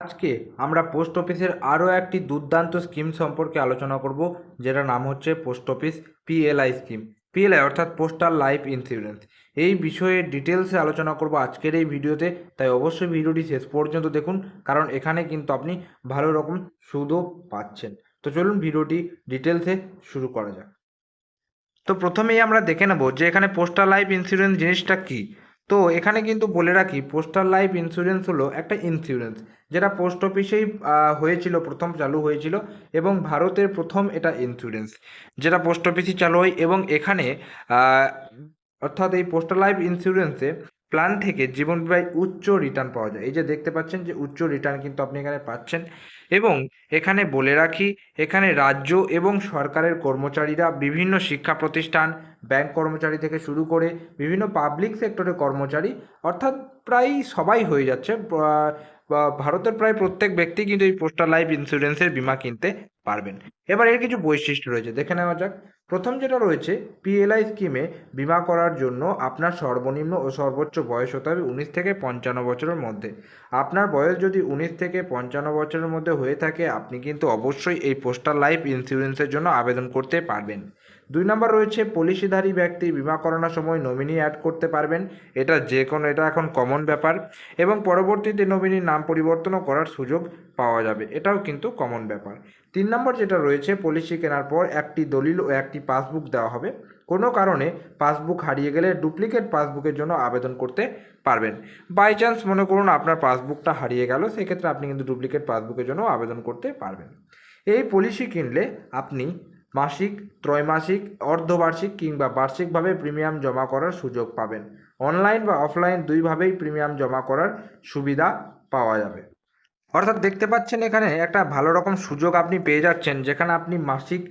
আজকে আমরা পোস্ট অফিসের আরও একটি দুর্দান্ত স্কিম সম্পর্কে আলোচনা করব, যেটার নাম হচ্ছে post office PLI scheme. PLI অর্থাৎ পোস্টাল লাইফ ইন্স্যুরেন্স। এই বিষয়ে ডিটেলসে আলোচনা করব আজকের এই ভিডিওতে, তাই অবশ্যই ভিডিওটি শেষ পর্যন্ত দেখুন, কারণ এখানে কিন্তু আপনি ভালো রকম সুদও পাচ্ছেন। তো চলুন ভিডিওটি ডিটেলসে শুরু করা যাক। তো প্রথমেই আমরা দেখে নেব যে এখানে পোস্টাল লাইফ ইন্স্যুরেন্স জিনিসটা কী। তো এখানে কিন্তু বলে রাখি পোস্টাল লাইফ ইন্স্যুরেন্স হলো একটা ইন্স্যুরেন্স যেটা পোস্ট অফিসেই হয়েছিল, প্রথম চালু হয়েছিল এবং ভারতের প্রথম এটা ইন্স্যুরেন্স যেটা পোস্ট অফিসেই চালু হয় এবং এখানে অর্থাৎ এই পোস্টাল লাইফ ইন্স্যুরেন্সে প্ল্যান থেকে জীবন বিমায় উচ্চ রিটার্ন পাওয়া যায়। এই যে দেখতে পাচ্ছেন যে উচ্চ রিটার্ন কিন্তু আপনি এখানে পাচ্ছেন এবং এখানে বলে রাখি, এখানে রাজ্য এবং সরকারের কর্মচারীরা বিভিন্ন শিক্ষা প্রতিষ্ঠান ব্যাংক কর্মচারী থেকে শুরু করে বিভিন্ন পাবলিক সেক্টরের কর্মচারী, অর্থাৎ প্রায় সবাই হয়ে যাচ্ছে। ভারতের প্রায় প্রত্যেক ব্যক্তি কিন্তু এই পোস্টাল লাইফ ইন্স্যুরেন্সের বীমা কিনতে পারবেন। এবার এর কিছু বৈশিষ্ট্য রয়েছে। দেখে নেওয়া যাক। প্রথম যেটা রয়েছে পিএলআই স্কিমে বিমা করার জন্য আপনার সর্বনিম্ন ও সর্বোচ্চ বয়স হতে হবে উনিশ থেকে পঞ্চান্ন বছরের মধ্যে। আপনার বয়স যদি উনিশ থেকে পঞ্চান্ন বছরের মধ্যে হয়ে থাকে, আপনি কিন্তু অবশ্যই এই পোস্টাল লাইফ ইন্স্যুরেন্সের জন্য আবেদন করতে পারবেন। দুই নম্বর রয়েছে পলিসিধারী ব্যক্তি বিমা করানোর সময় নমিনি অ্যাড করতে পারবেন। এটা যে কোনো, এটা এখন কমন ব্যাপার। এবং পরবর্তীতে নমিনির নাম পরিবর্তনও করার সুযোগ পাওয়া যাবে। এটাও কিন্তু কমন ব্যাপার। তিন নম্বর যেটা রয়েছে পলিসি কেনার পর একটি দলিল ও একটি পাসবুক দেওয়া হবে। কোনো কারণে পাসবুক হারিয়ে গেলে ডুপ্লিকেট পাসবুকের জন্য আবেদন করতে পারবেন। বাই চান্স মনে করুন আপনার পাসবুকটা হারিয়ে গেল, সেক্ষেত্রে আপনি কিন্তু ডুপ্লিকেট পাসবুকের জন্য আবেদন করতে পারবেন। এই পলিসি কিনলে আপনি মাসিক, ত্রৈমাসিক, অর্ধবার্ষিক কিংবা বার্ষিকভাবে প্রিমিয়াম জমা করার সুযোগ পাবেন। অনলাইন বা অফলাইন দুইভাবেই প্রিমিয়াম জমা করার সুবিধা পাওয়া যাবে। অর্থাৎ দেখতে পাচ্ছেন এখানে একটা ভালো রকম সুযোগ আপনি পেয়ে যাচ্ছেন, যেখানে আপনি মাসিক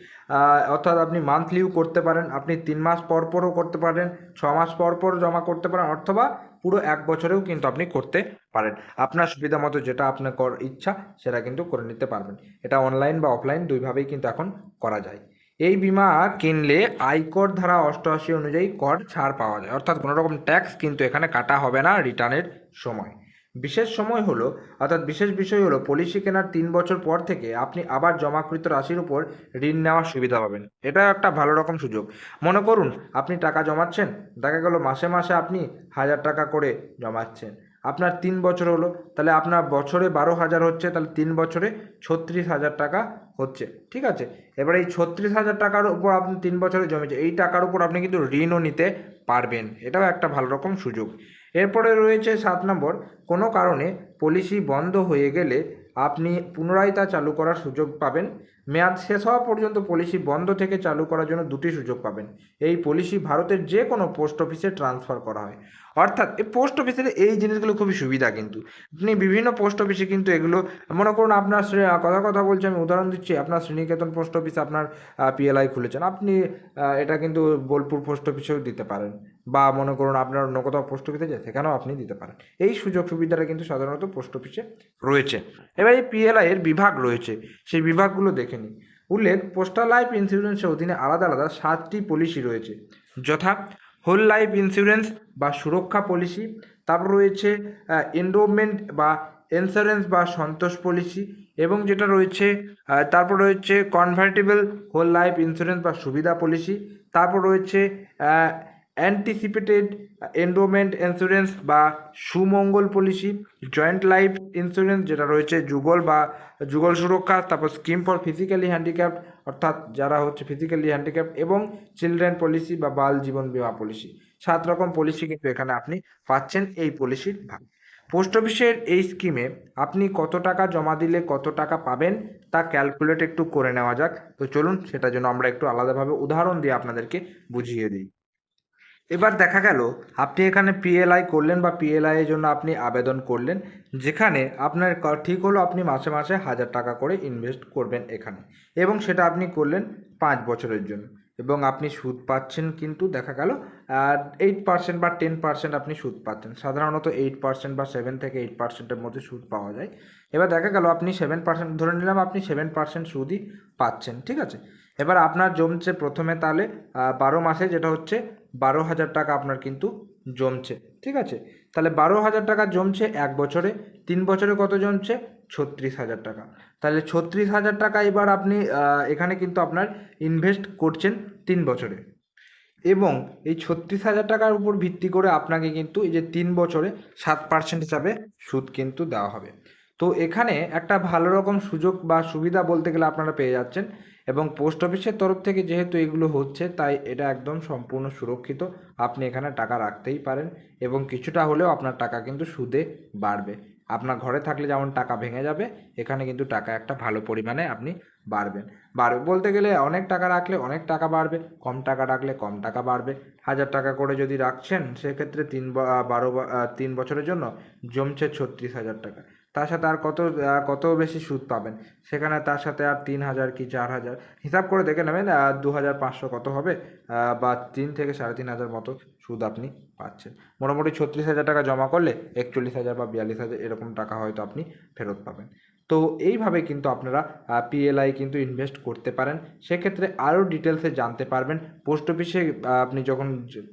অর্থাৎ আপনি মান্থলিও করতে পারেন, আপনি তিন মাস পর পরও করতে পারেন, ছ মাস পর পর জমা করতে পারেন, অথবা পুরো এক বছরেও কিন্তু আপনি করতে পারেন। আপনার সুবিধা মতো যেটা আপনার ইচ্ছা, সেটা কিন্তু করে নিতে পারবেন। এটা অনলাইন বা অফলাইন দুইভাবেই কিন্তু এখন করা যায়। এই বিমা কিনলে আয়কর ধারা অষ্টআশি অনুযায়ী কর ছাড় পাওয়া যায়। অর্থাৎ কোনো রকম ট্যাক্স কিন্তু এখানে কাটা হবে না রিটার্নের সময়। বিশেষ সময় হলো, অর্থাৎ বিশেষ বিষয় হলো পলিসি কেনার তিন বছর পর থেকে আপনি আবার জমাকৃত রাশির উপর ঋণ নেওয়ার সুবিধা পাবেন। এটা একটা ভালো রকম সুযোগ। মনে করুন, আপনি টাকা জমাচ্ছেন, দেখা গেল মাসে মাসে আপনি হাজার টাকা করে জমাচ্ছেন। আপনার তিন বছর হলো, তাহলে আপনার বছরে বারো হাজার হচ্ছে, তাহলে তিন বছরে ছত্রিশ হাজার টাকা হচ্ছে, ঠিক আছে? এবার এই ছত্রিশ হাজার টাকার উপর আপনি তিন বছরে জমেছে এই টাকার উপর আপনি কিন্তু ঋণও নিতে পারবেন। এটাও একটা ভালো রকম সুযোগ। এরপরে রয়েছে সাত নম্বর, কোনো কারণে পলিসি বন্ধ হয়ে গেলে আপনি পুনরায় তা চালু করার সুযোগ পাবেন। মেয়াদ শেষ হওয়া পর্যন্ত পলিসি বন্ধ থেকে চালু করার জন্য দুটি সুযোগ পাবেন। এই পলিসি ভারতের যে কোনো পোস্ট অফিসে ট্রান্সফার করা হয়। অর্থাৎ এই পোস্ট অফিসের এই জিনিসগুলো খুবই সুবিধা কিন্তু। আপনি বিভিন্ন পোস্ট অফিসে কিন্তু এগুলো, মনে করুন আপনার কথা কথা বলছি আমি, উদাহরণ দিচ্ছি, আপনার শ্রীনিকেতন পোস্ট অফিসে আপনার পিএলআই খুলেছেন। আপনি এটা কিন্তু বোলপুর পোস্ট অফিসেও দিতে পারেন। বা মনে করুন আপনার অন্য কোথাও পোস্ট অফিসে যায়, সেখানেও আপনি দিতে পারেন। এই সুযোগ সুবিধাটা কিন্তু সাধারণত পোস্ট অফিসে রয়েছে। এবার এই পিএলআই এর বিভাগ রয়েছে, সেই বিভাগগুলো দেখে নিই। উল্লেখ পোস্টাল লাইফ ইন্স্যুরেন্সের অধীনে আলাদা আলাদা সাতটি পলিসি রয়েছে। যথা হোল লাইফ ইন্স্যুরেন্স বা সুরক্ষা পলিসি তারপর রয়েছে এন্ডোমেন্ট বা ইন্স্যুরেন্স বা সন্তোষ পলিসি এবং যেটা রয়েছে তারপর রয়েছে কনভার্টেবল হোল লাইফ ইন্স্যুরেন্স বা সুবিধা পলিসি তারপর রয়েছে অ্যান্টিসিপেটেড এন্ডোমেন্ট ইন্স্যুরেন্স বা Sumangal policy joint life insurance যেটা রয়েছে, যুগল বা যুগল সুরক্ষা, তারপর স্কিম ফর ফিজিক্যালি হ্যান্ডিক্যাপ অর্থাৎ যারা হচ্ছে ফিজিক্যালি হ্যান্ডিক্যাপ এবং চিলড্রেন পলিসি বা বাল জীবন বিমা পলিসি সাত রকম পলিসি কিন্তু এখানে আপনি পাচ্ছেন এই পলিসির ভাগ। পোস্ট অফিসের এই স্কিমে আপনি কত টাকা জমা দিলে কত টাকা পাবেন তা ক্যালকুলেট একটু করে নেওয়া যাক। তো চলুন সেটা জন্য আমরা একটু আলাদাভাবে উদাহরণ দিয়ে আপনাদেরকে বুঝিয়ে দিই। এবার দেখা গেল, আপনি এখানে পিএলআই করলেন বা পিএলআই এর জন্য আপনি আবেদন করলেন, যেখানে আপনার ঠিক হলো আপনি মাসে মাসে হাজার টাকা করে ইনভেস্ট করবেন এখানে। এবং সেটা আপনি করলেন পাঁচ বছরের জন্য। এবং আপনি সুদ পাচ্ছেন কিন্তু দেখা গেল এইট পার্সেন্ট বা টেন পার্সেন্ট আপনি সুদ পাচ্ছেন। সাধারণত এইট পার্সেন্ট বা সেভেন থেকে এইট পার্সেন্টের মধ্যে সুদ পাওয়া যায়। এবার দেখা গেল, আপনি সেভেন পার্সেন্ট ধরে নিলাম, আপনি সেভেন পার্সেন্ট সুদই পাচ্ছেন, ঠিক আছে? এবার আপনার জমছে প্রথমে তাহলে বারো মাসে যেটা হচ্ছে বারো হাজার টাকা আপনার কিন্তু জমছে, ঠিক আছে? তাহলে বারো হাজার টাকা জমছে এক বছরে, তিন বছরে কত জমছে? ছত্রিশ হাজার টাকা। তাহলে ছত্রিশ হাজার টাকা এবার আপনি এখানে কিন্তু আপনার ইনভেস্ট করছেন তিন বছরে। এবং এই ছত্রিশ হাজার টাকার উপর ভিত্তি করে আপনাকে কিন্তু এই যে তিন বছরে সাত পার্সেন্ট হিসাবে সুদ কিন্তু দেওয়া হবে। তো এখানে একটা ভালো রকম সুযোগ বা সুবিধা বলতে গেলে আপনারা পেয়ে যাচ্ছেন। এবং পোস্ট অফিসের তরফ থেকে যেহেতু এগুলো হচ্ছে, তাই এটা একদম সম্পূর্ণ সুরক্ষিত। আপনি এখানে টাকা রাখতেই পারেন এবং কিছুটা হলেও আপনার টাকা কিন্তু সুদে বাড়বে। আপনার ঘরে থাকলে যেমন টাকা ভেঙে যাবে, এখানে কিন্তু টাকা একটা ভালো পরিমাণে আপনি বাড়বেন। বাড়বে বলতে গেলে অনেক টাকা রাখলে অনেক টাকা বাড়বে, কম টাকা রাখলে কম টাকা বাড়বে। হাজার টাকা করে যদি রাখছেন, সেক্ষেত্রে তিন বারো তিন বছরের জন্য জমছে ছত্রিশ হাজার টাকা। তার সাথে আর কত কত বেশি সুদ পাবেন? সেখানে তার সাথে আর তিন হাজার কি চার হাজার? হিসাব করে দেখে নেবেন দু হাজার পাঁচশো কত হবে বা তিন থেকে সাড়ে তিন হাজার মতো সুদ আপনি পাচ্ছেন। মোটামুটি ছত্রিশ হাজার টাকা জমা করলে একচল্লিশ হাজার বা বিয়াল্লিশ হাজার এরকম টাকা হয়তো আপনি ফেরত পাবেন। তো এইভাবে কিন্তু আপনারা পিএলআই কিন্তু ইনভেস্ট করতে পারেন। সেক্ষেত্রে আরও ডিটেলসে জানতে পারবেন। পোস্ট অফিসে আপনি যখন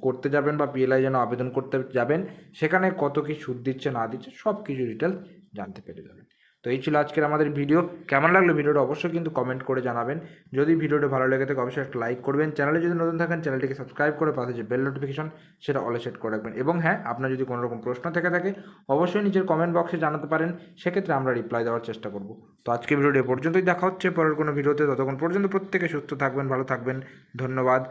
করতে যাবেন বা পিএলআই যেন আবেদন করতে যাবেন, সেখানে কত কি সুদ দিচ্ছে না দিচ্ছে সব কিছু ডিটেলস জানতে পেরে যাবেন। তো এই ছিল আজকের আমাদের ভিডিও। কেমন লাগল ভিডিওটা অবশ্যই কিন্তু কমেন্ট করে জানাবেন। যদি ভিডিওটা ভালো লেগে থাকে, অবশ্যই একটা লাইক করবেন। চ্যানেলে যদি নতুন থাকেন, চ্যানেলটিকে সাবস্ক্রাইব করে পাশে যে বেল নোটিফিকেশন সেটা অলে সেট করে রাখবেন। এবং হ্যাঁ আপনার যদি কোনো রকম প্রশ্ন থেকে থাকে, অবশ্যই নিজের কমেন্ট বক্সে জানাতে পারেন। সেক্ষেত্রে আমরা রিপ্লাই দেওয়ার চেষ্টা করব। তো আজকে ভিডিওটি পর্যন্তই। দেখা হচ্ছে পরের কোনো ভিডিওতে। ততক্ষণ পর্যন্ত প্রত্যেকে সুস্থ থাকবেন, ভালো থাকবেন। ধন্যবাদ।